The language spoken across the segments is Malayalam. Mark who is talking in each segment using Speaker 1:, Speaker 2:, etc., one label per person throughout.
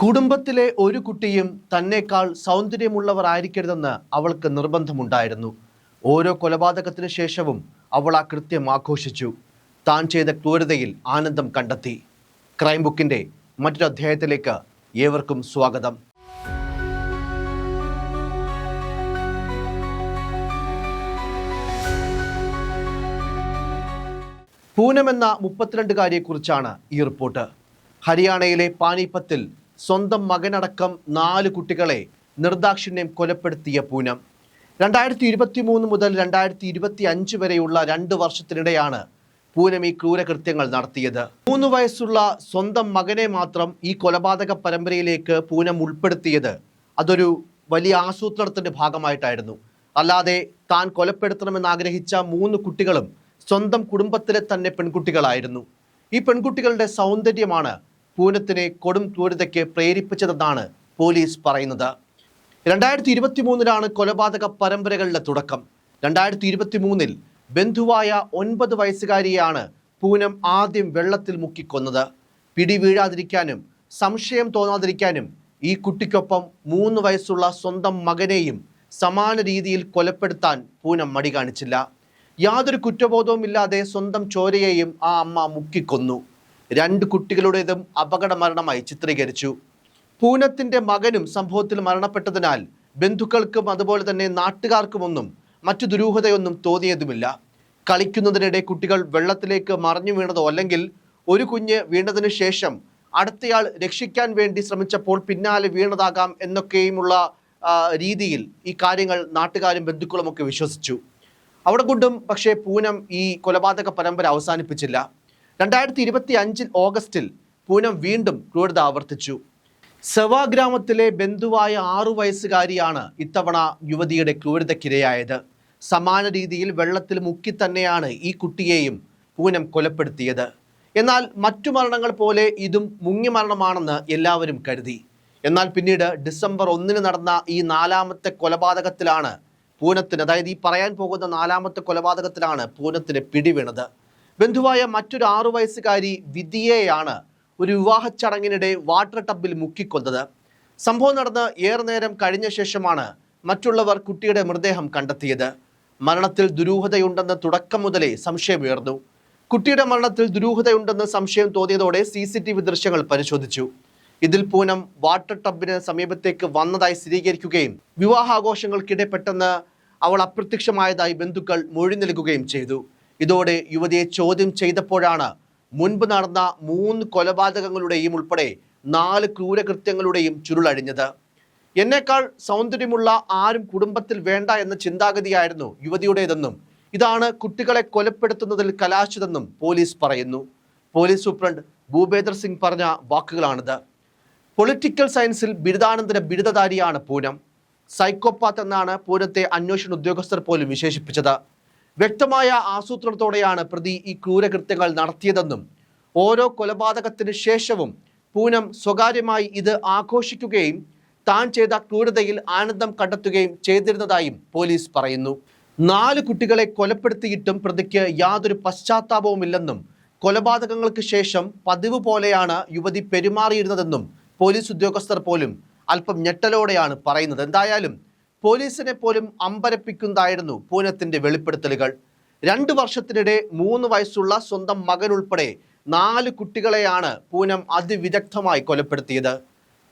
Speaker 1: കുടുംബത്തിലെ ഒരു കുട്ടിയും തന്നെക്കാൾ സൗന്ദര്യമുള്ളവർ ആയിരിക്കരുതെന്ന് അവൾക്ക് നിർബന്ധമുണ്ടായിരുന്നു. ഓരോ കൊലപാതകത്തിനു ശേഷവും അവൾ ആ കൃത്യം ആഘോഷിച്ചു. താൻ ചെയ്ത ക്രൂരതയിൽ ആനന്ദം കണ്ടെത്തി. ക്രൈം ബുക്കിന്റെ മറ്റൊരു അധ്യായത്തിലേക്ക് ഏവർക്കും സ്വാഗതം. പൂനം എന്ന മുപ്പത്തിരണ്ടുകാരിയെക്കുറിച്ചാണ് ഈ റിപ്പോർട്ട്. ഹരിയാനയിലെ പാനിപ്പത്തിൽ സ്വന്തം മകനടക്കം നാല് കുട്ടികളെ നിർദാക്ഷിണ്യം കൊലപ്പെടുത്തിയ പൂനം. രണ്ടായിരത്തി ഇരുപത്തി മൂന്ന് മുതൽ രണ്ടായിരത്തി ഇരുപത്തി അഞ്ച് വരെയുള്ള രണ്ട് വർഷത്തിനിടെയാണ് പൂനം ഈ ക്രൂരകൃത്യങ്ങൾ നടത്തിയത്. മൂന്ന് വയസ്സുള്ള സ്വന്തം മകനെ മാത്രം ഈ കൊലപാതക പരമ്പരയിലേക്ക് പൂനം ഉൾപ്പെടുത്തിയത് അതൊരു വലിയ ആസൂത്രണത്തിന്റെ ഭാഗമായിട്ടായിരുന്നു. അല്ലാതെ താൻ കൊലപ്പെടുത്തണമെന്ന് ആഗ്രഹിച്ച മൂന്ന് കുട്ടികളും സ്വന്തം കുടുംബത്തിലെ തന്നെ പെൺകുട്ടികളായിരുന്നു. ഈ പെൺകുട്ടികളുടെ സൗന്ദര്യമാണ് പൂനത്തിനെ കൊടും ക്രൂരതയ്ക്ക് പ്രേരിപ്പിച്ചതെന്നാണ് പോലീസ് പറയുന്നത്. രണ്ടായിരത്തി ഇരുപത്തി മൂന്നിലാണ് കൊലപാതക പരമ്പരകളുടെ തുടക്കം. രണ്ടായിരത്തി ഇരുപത്തി മൂന്നിൽ ബന്ധുവായ ഒൻപത് വയസ്സുകാരിയെയാണ് പൂനം ആദ്യം വെള്ളത്തിൽ മുക്കിക്കൊന്നത്. പിടി വീഴാതിരിക്കാനും സംശയം തോന്നാതിരിക്കാനും ഈ കുട്ടിക്കൊപ്പം മൂന്ന് വയസ്സുള്ള സ്വന്തം മകനെയും സമാന രീതിയിൽ കൊലപ്പെടുത്താൻ പൂനം മടി കാണിച്ചില്ല യാതൊരു കുറ്റബോധവുമില്ലാതെ സ്വന്തം ചോരയെയും ആ അമ്മ മുക്കിക്കൊന്നു. രണ്ട് കുട്ടികളുടേതും അപകട മരണമായി ചിത്രീകരിച്ചു. പൂനത്തിന്റെ മകനും സംഭവത്തിൽ മരണപ്പെട്ടതിനാൽ ബന്ധുക്കൾക്കും അതുപോലെ തന്നെ നാട്ടുകാർക്കുമൊന്നും മറ്റു ദുരൂഹതയൊന്നും തോന്നിയതുമില്ല. കളിക്കുന്നതിനിടെ കുട്ടികൾ വെള്ളത്തിലേക്ക് മറിഞ്ഞു വീണതോ അല്ലെങ്കിൽ ഒരു കുഞ്ഞ് വീണതിനു ശേഷം അടുത്തയാൾ രക്ഷിക്കാൻ വേണ്ടി ശ്രമിച്ചപ്പോൾ പിന്നാലെ വീണതാകാം എന്നൊക്കെയുമുള്ള രീതിയിൽ ഈ കാര്യങ്ങൾ നാട്ടുകാരും ബന്ധുക്കളുമൊക്കെ വിശ്വസിച്ചു. അവിടെ കൊണ്ടും പക്ഷേ പൂനം ഈ കൊലപാതക പരമ്പര അവസാനിപ്പിച്ചില്ല. രണ്ടായിരത്തി ഇരുപത്തി അഞ്ചിൽ ഓഗസ്റ്റിൽ പൂനം വീണ്ടും ക്രൂരത ആവർത്തിച്ചു. സെവാ ഗ്രാമത്തിലെ ബന്ധുവായ ആറു വയസ്സുകാരിയാണ് ഇത്തവണ യുവതിയുടെ ക്രൂരതയ്ക്കിരയായത്. സമാന രീതിയിൽ വെള്ളത്തിൽ മുക്കി തന്നെയാണ് ഈ കുട്ടിയെയും പൂനം കൊലപ്പെടുത്തിയത്. എന്നാൽ മറ്റു മരണങ്ങൾ പോലെ ഇതും മുങ്ങി മരണമാണെന്ന് എല്ലാവരും കരുതി. എന്നാൽ പിന്നീട് ഡിസംബർ ഒന്നിന് നടന്ന ഈ നാലാമത്തെ കൊലപാതകത്തിലാണ് പൂനത്തിന് അതായത് ഈ പറയാൻ പോകുന്ന നാലാമത്തെ കൊലപാതകത്തിലാണ് പൂനത്തിന് പിടിവീണത്. ബന്ധുവായ മറ്റൊരു ആറു വയസ്സുകാരി വിധിയെയാണ് ഒരു വിവാഹ ചടങ്ങിനിടെ വാട്ടർ ടബിൽ മുക്കിക്കൊന്നത്. സംഭവം നടന്ന് ഏറെ നേരം കഴിഞ്ഞ ശേഷമാണ് മറ്റുള്ളവർ കുട്ടിയുടെ മൃതദേഹം കണ്ടെത്തിയത്. മരണത്തിൽ ദുരൂഹതയുണ്ടെന്ന് തുടക്കം മുതലേ സംശയമുയർന്നു കുട്ടിയുടെ മരണത്തിൽ ദുരൂഹതയുണ്ടെന്ന് സംശയം തോന്നിയതോടെ സി സി ടി വി ദൃശ്യങ്ങൾ പരിശോധിച്ചു. ഇതിൽ പൂനം വാട്ടർ ടബിന് സമീപത്തേക്ക് വന്നതായി സ്ഥിരീകരിക്കുകയും വിവാഹാഘോഷങ്ങൾക്കിടെ പെട്ടെന്ന് അവൾ അപ്രത്യക്ഷമായതായി ബന്ധുക്കൾ മൊഴി നൽകുകയും ചെയ്തു. ഇതോടെ യുവതിയെ ചോദ്യം ചെയ്തപ്പോഴാണ് മുൻപ് നടന്ന മൂന്ന് കൊലപാതകങ്ങളുടെയും ഉൾപ്പെടെ നാല് ക്രൂരകൃത്യങ്ങളുടെയും ചുരുളഴിഞ്ഞത്. എന്നേക്കാൾ സൗന്ദര്യമുള്ള ആരും കുടുംബത്തിൽ വേണ്ട എന്ന ചിന്താഗതിയായിരുന്നു യുവതിയുടേതെന്നും ഇതാണ് കുട്ടികളെ കൊലപ്പെടുത്തുന്നതിൽ കലാശിതെന്നും പോലീസ് പറയുന്നു. പോലീസ് സൂപ്രണ്ട് ഭൂപേന്ദർ സിംഗ് പറഞ്ഞ വാക്കുകളാണിത്. പൊളിറ്റിക്കൽ സയൻസിൽ ബിരുദാനന്തര ബിരുദധാരിയാണ് പൂനം. സൈക്കോപാത്ത് എന്നാണ് പൂനത്തെ അന്വേഷണ ഉദ്യോഗസ്ഥർ പോലും വിശേഷിപ്പിച്ചത്. വ്യക്തമായ ആസൂത്രണത്തോടെയാണ് പ്രതി ഈ ക്രൂരകൃത്യങ്ങൾ നടത്തിയതെന്നും ഓരോ കൊലപാതകത്തിന് ശേഷവും പൂനം സ്വകാര്യമായി ഇത് ആഘോഷിക്കുകയും താൻ ചെയ്ത ക്രൂരതയിൽ ആനന്ദം കണ്ടെത്തുകയും ചെയ്തിരുന്നതായും പോലീസ് പറയുന്നു. നാല് കുട്ടികളെ കൊലപ്പെടുത്തിയിട്ടും പ്രതിക്ക് യാതൊരു പശ്ചാത്താപവുമില്ലെന്നും കൊലപാതകങ്ങൾക്ക് ശേഷം പതിവ് പോലെയാണ് യുവതി പെരുമാറിയിരുന്നതെന്നും പോലീസ് ഉദ്യോഗസ്ഥർ പോലും അല്പം ഞെട്ടലോടെയാണ് പറയുന്നത്. എന്തായാലും പോലീസിനെ പോലും അമ്പരപ്പിക്കുന്നതായിരുന്നു പൂനത്തിന്റെ വെളിപ്പെടുത്തലുകൾ. രണ്ടു വർഷത്തിനിടെ മൂന്ന് വയസ്സുള്ള സ്വന്തം മകൻ ഉൾപ്പെടെ നാല് കുട്ടികളെയാണ് പൂനം അതിവിദഗ്ധമായി കൊലപ്പെടുത്തിയത്.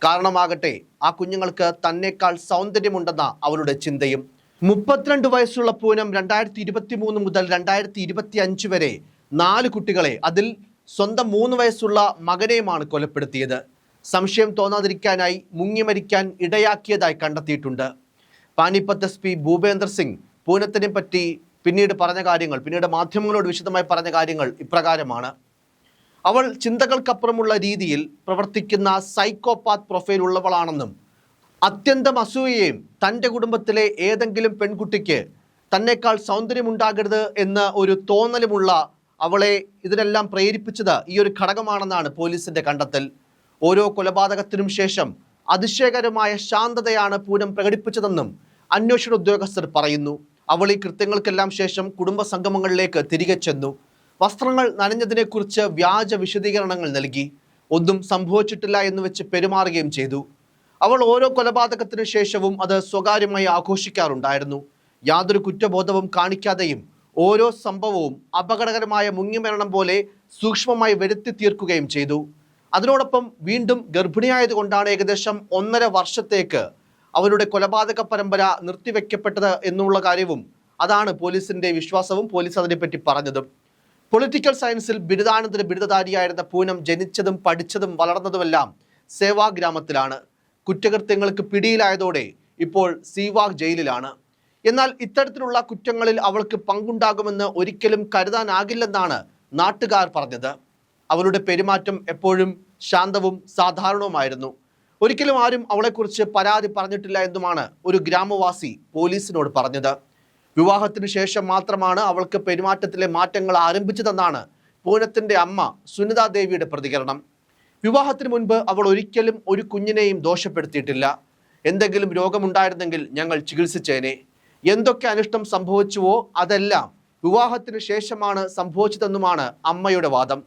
Speaker 1: കാരണമാകട്ടെ ആ കുഞ്ഞുങ്ങൾക്ക് തന്നേക്കാൾ സൗന്ദര്യമുണ്ടെന്ന അവരുടെ ചിന്തയും. മുപ്പത്തിരണ്ട് വയസ്സുള്ള പൂനം രണ്ടായിരത്തി ഇരുപത്തി മൂന്ന് മുതൽ രണ്ടായിരത്തി ഇരുപത്തി അഞ്ച് വരെ നാല് കുട്ടികളെ അതിൽ സ്വന്തം മൂന്ന് വയസ്സുള്ള മകനെയുമാണ് കൊലപ്പെടുത്തിയത്. സംശയം തോന്നാതിരിക്കാനായി മുങ്ങിമരിക്കാൻ ഇടയാക്കിയതായി കണ്ടെത്തിയിട്ടുണ്ട്. പാനിപ്പത്ത് എസ് പി ഭൂപേന്ദർ സിംഗ് പൂനത്തിനെ പറ്റി പിന്നീട് പറഞ്ഞ കാര്യങ്ങൾ പിന്നീട് മാധ്യമങ്ങളോട് വിശദമായി പറഞ്ഞ കാര്യങ്ങൾ ഇപ്രകാരമാണ്. അവൾ ചിന്തകൾക്കപ്പുറമുള്ള രീതിയിൽ പ്രവർത്തിക്കുന്ന സൈക്കോപാത്ത് പ്രൊഫൈൽ ഉള്ളവളാണെന്നും അത്യന്തം അസൂയയും തന്റെ കുടുംബത്തിലെ ഏതെങ്കിലും പെൺകുട്ടിക്ക് തന്നെക്കാൾ സൗന്ദര്യമുണ്ടാകരുത് എന്ന ഒരു തോന്നലുമുള്ള അവളെ ഇതിനെല്ലാം പ്രേരിപ്പിച്ചത് ഈ ഒരു ഘടകമാണെന്നാണ് പോലീസിന്റെ കണ്ടെത്തൽ. ഓരോ കൊലപാതകത്തിനും ശേഷം അതിശയകരമായ ശാന്തതയാണ് പൂനം പ്രകടിപ്പിച്ചതെന്നും അന്വേഷണ ഉദ്യോഗസ്ഥർ പറയുന്നു. അവൾ ഈ കൃത്യങ്ങൾക്കെല്ലാം ശേഷം കുടുംബ സംഗമങ്ങളിലേക്ക് തിരികെ ചെന്നു. വസ്ത്രങ്ങൾ നനഞ്ഞതിനെക്കുറിച്ച് വ്യാജ വിശദീകരണങ്ങൾ നൽകി. ഒന്നും സംഭവിച്ചിട്ടില്ല എന്ന് വെച്ച് പെരുമാറുകയും ചെയ്തു. അവൾ ഓരോ കൊലപാതകത്തിനു ശേഷവും അത് സ്വകാര്യമായി ആഘോഷിക്കാറുണ്ടായിരുന്നു. യാതൊരു കുറ്റബോധവും കാണിക്കാതെയും ഓരോ സംഭവവും അപകടകരമായ മുങ്ങിമരണം പോലെ സൂക്ഷ്മമായി വരുത്തി തീർക്കുകയും ചെയ്തു. അതിനോടൊപ്പം വീണ്ടും ഗർഭിണിയായത് കൊണ്ടാണ് ഏകദേശം ഒന്നര വർഷത്തേക്ക് അവരുടെ കൊലപാതക പരമ്പര നിർത്തിവെക്കപ്പെട്ടത് എന്നുള്ള കാര്യവും അതാണ് പോലീസിന്റെ വിശ്വാസവും പോലീസ് അതിനെപ്പറ്റി പറഞ്ഞതും. പൊളിറ്റിക്കൽ സയൻസിൽ ബിരുദാനന്തര ബിരുദധാരിയായിരുന്ന പൂനം ജനിച്ചതും പഠിച്ചതും വളർന്നതുമെല്ലാം സേവാ ഗ്രാമത്തിലാണ്. കുറ്റകൃത്യങ്ങൾക്ക് പിടിയിലായതോടെ ഇപ്പോൾ സീവാഗ് ജയിലിലാണ്. എന്നാൽ ഇത്തരത്തിലുള്ള കുറ്റങ്ങളിൽ അവൾക്ക് പങ്കുണ്ടാകുമെന്ന് ഒരിക്കലും കരുതാനാകില്ലെന്നാണ് നാട്ടുകാർ പറഞ്ഞത്. അവരുടെ പെരുമാറ്റം എപ്പോഴും ശാന്തവും സാധാരണവുമായിരുന്നു. ഒരിക്കലും ആരും അവളെക്കുറിച്ച് പരാതി പറഞ്ഞിട്ടില്ല എന്നുമാണ് ഒരു ഗ്രാമവാസി പോലീസിനോട് പറഞ്ഞത്. വിവാഹത്തിനു ശേഷം മാത്രമാണ് അവൾക്ക് പെരുമാറ്റത്തിലെ മാറ്റങ്ങൾ ആരംഭിച്ചതെന്നാണ് പൂനത്തിന്റെ അമ്മ സുനിത ദേവിയുടെ പ്രതികരണം. വിവാഹത്തിന് മുൻപ് അവൾ ഒരിക്കലും ഒരു കുഞ്ഞിനെയും ദോഷപ്പെടുത്തിയിട്ടില്ല. എന്തെങ്കിലും രോഗമുണ്ടായിരുന്നെങ്കിൽ ഞങ്ങൾ ചികിത്സിച്ചേനെ. എന്തൊക്കെ അനിഷ്ടം സംഭവിച്ചുവോ അതെല്ലാം വിവാഹത്തിന് ശേഷമാണ് സംഭവിച്ചതെന്നുമാണ് അമ്മയുടെ വാദം.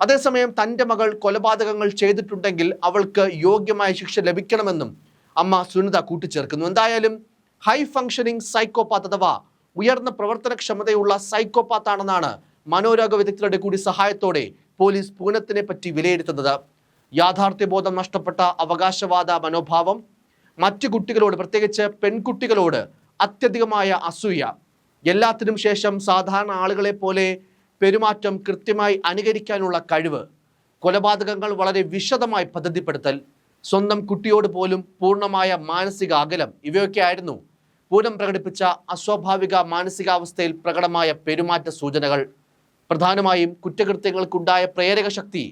Speaker 1: അതേസമയം തന്റെ മകൾ കൊലപാതകങ്ങൾ ചെയ്തിട്ടുണ്ടെങ്കിൽ അവൾക്ക് യോഗ്യമായ ശിക്ഷ ലഭിക്കണമെന്നും അമ്മ സുനിത കൂട്ടിച്ചേർക്കുന്നു. എന്തായാലും ഹൈ ഫങ്ഷനിങ് സൈക്കോപാത്ത് അഥവാ ഉയർന്ന പ്രവർത്തനക്ഷമതയുള്ള സൈക്കോപാത്ത് ആണെന്നാണ് മനോരോഗ വിദഗ്ധരുടെ കൂടി സഹായത്തോടെ പോലീസ് പൂനത്തിനെ പറ്റി വിലയിരുത്തുന്നത്. യാഥാർത്ഥ്യബോധം നഷ്ടപ്പെട്ട അവകാശവാദ മനോഭാവം മറ്റു കുട്ടികളോട് പ്രത്യേകിച്ച് പെൺകുട്ടികളോട് അത്യധികമായ അസൂയ. എല്ലാത്തിനും ശേഷം സാധാരണ ആളുകളെ പോലെ പെരുമാറ്റം കൃത്യമായി അനുകരിക്കാനുള്ള കഴിവ് കൊലപാതകങ്ങൾ വളരെ വിശദമായി പദ്ധതിപ്പെടുത്തൽ സ്വന്തം കുട്ടിയോട് പോലും പൂർണമായ മാനസിക അകലം ഇവയൊക്കെയായിരുന്നു പൂരം പ്രകടിപ്പിച്ച അസ്വാഭാവിക മാനസികാവസ്ഥയിൽ പ്രകടമായ പെരുമാറ്റ സൂചനകൾ. പ്രധാനമായും കുറ്റകൃത്യങ്ങൾക്കുണ്ടായ പ്രേരക ശക്തി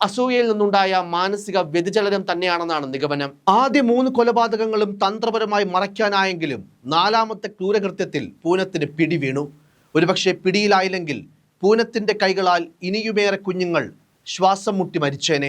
Speaker 1: അസൂയയിൽ നിന്നുണ്ടായ മാനസിക വ്യതിചലനം തന്നെയാണെന്നാണ് നിഗമനം. ആദ്യ മൂന്ന് കൊലപാതകങ്ങളും തന്ത്രപരമായി മറയ്ക്കാനായെങ്കിലും നാലാമത്തെ ക്രൂരകൃത്യത്തിൽ പൂനത്തിന് പിടി വീണു ഒരുപക്ഷെ പിടിയിലായില്ലെങ്കിൽ പൂനത്തിന്റെ കൈകളാൽ ഇനിയുമേറെ കുഞ്ഞുങ്ങൾ ശ്വാസം മുട്ടി മരിച്ചേനെ.